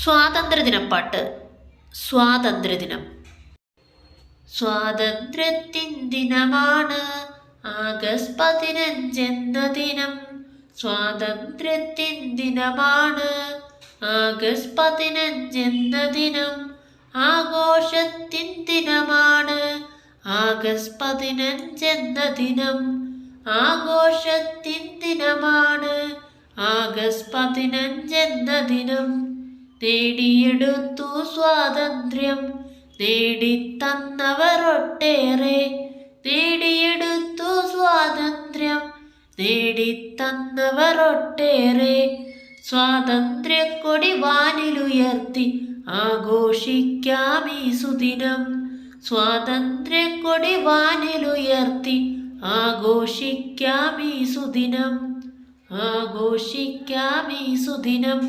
സ്വാതന്ത്ര്യദിനപ്പാട്ട്. സ്വാതന്ത്ര്യദിനം. സ്വാതന്ത്ര്യത്തിൻ ദിനമാണ് ആഗസ്റ്റ് പതിനഞ്ചെന്ന ദിനം. സ്വാതന്ത്ര്യത്തിൻ ദിനമാണ് ആഗസ്റ്റ് പതിനഞ്ചെന്ന ദിനം. ആഘോഷത്തിൻ ദിനമാണ് ആഗസ്റ്റ് പതിനഞ്ചെന്ന ദിനം. ആഘോഷത്തിൻ ദിനമാണ് ആഗസ്റ്റ് പതിനഞ്ചെന്ന ദിനം. നേടിയെടുത്തു സ്വാതന്ത്ര്യം നേടിത്തന്നവർ ഒട്ടേറെ നേടിയെടുത്തു സ്വാതന്ത്ര്യം നേടിത്തന്നവർ ഒട്ടേറെ സ്വാതന്ത്ര്യക്കൊടി വാനിലുയർത്തി ആഘോഷിക്കാം ഈ സുദിനം സ്വാതന്ത്ര്യക്കൊടി വാനിലുയർത്തി ആഘോഷിക്കാം ഈ സുദിനം ആഘോഷിക്കാം ഈ സുദിനം